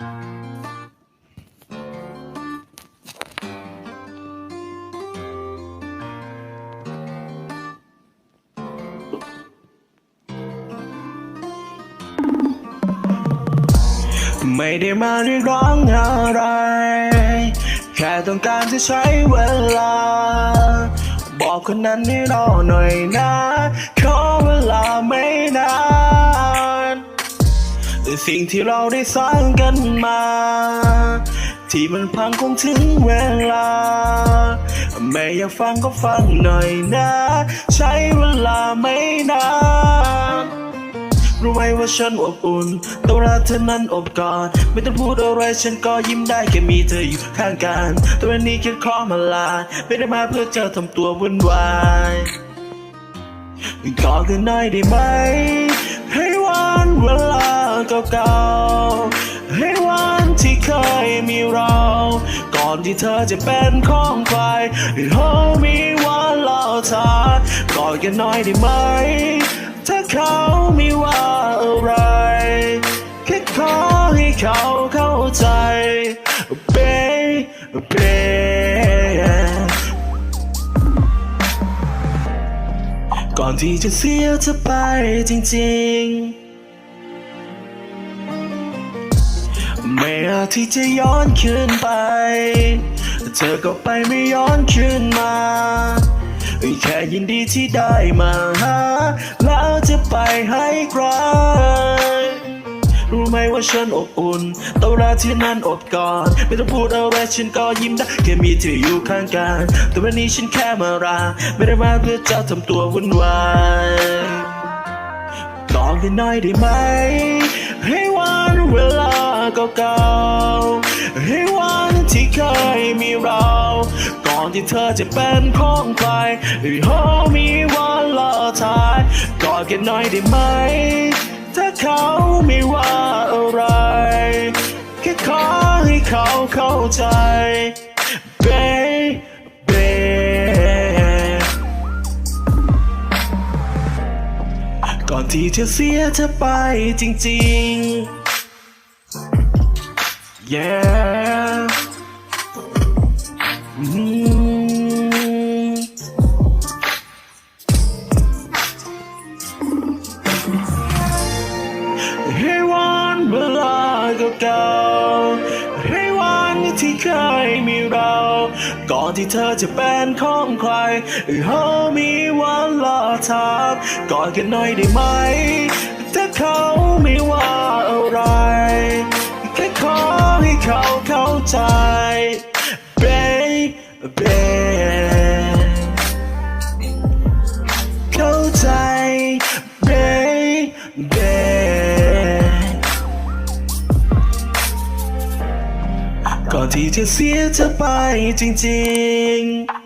ไม่ได้มาเรียกร้องอะไร แค่ต้องการจะใช้เวลา บอกคนนั้นให้รอหน่อยนะ ขอเวลาไม่นาน แต่สิ่งที่เราได้สร้างกันมา ที่มันพังคงถึงเวลา ไม่อยากฟังก็ฟังหน่อยนะ ใช้เวลาไม่นานรู้ไหมว่าฉันอบอุ่นแต่เวลาเธอนั้นอบกอดไม่ต้องพูดอะไรฉันก็ยิ้มได้แค่มีเธออยู่ข้างกันแต่วันนี้แค่ขอมาลา ไม่ได้มาเพื่อเจอทำตัววุ่นวายขอกันหน่อยได้ไหมให้วันเวลา เก่าๆให้วันที่เคยมีเรา ก่อนที่เธอจะเป็นของใครให้เธอมีวันเล่าทางกอดกันหน่อยได้ไหม ถ้าเขาไม่ว่าอะไร แค่ขอให้เขาเข้าใจ baby ก่อนที่จะเสียเธอไปจริงๆ ไม่อาจที่จะย้อนคืนไป เธอก็ไปไม่ย้อนคืนมา แค่ยินดีที่ได้มาหาแล้วจะไปให้ใคร รู้ไหมว่าฉันอบอุ่นตอนเวลาที่นั้นอบกอดไม่ต้องพูดอะไรฉันก็ยิ้มได้แค่มีเธออยู่ข้างกัน แต่วันนี้ฉันแค่มารา ไม่ได้มาเพื่อจะทำตัววุ่นวายลองกันหน่อยได้ไหม ให้วันเวลา เก่าๆให้วันที่เคยมีเรา ก่อนที่เธอจะเป็นของใครให้เธอมีวันละทายกอดกันหน่อยได้ไหม ถ้าเขาไม่ว่าอะไร แค่ขอให้เขาเข้าใจ baby ก่อนที่จะเสียเธอไปจริง ๆ yeah อืมให้วันเวลาเก่าๆให้วันที่เคยมีเรา ก่อนที่เธอจะเป็นของใครเฮามีวันลาทางกอดกันหน่อยได้ไหม ถ้าเขาไม่ว่าอะไร เขาเข้าใจ baby เข้าใจ baby ก่อนที่จะเสียเธอไปจริงๆ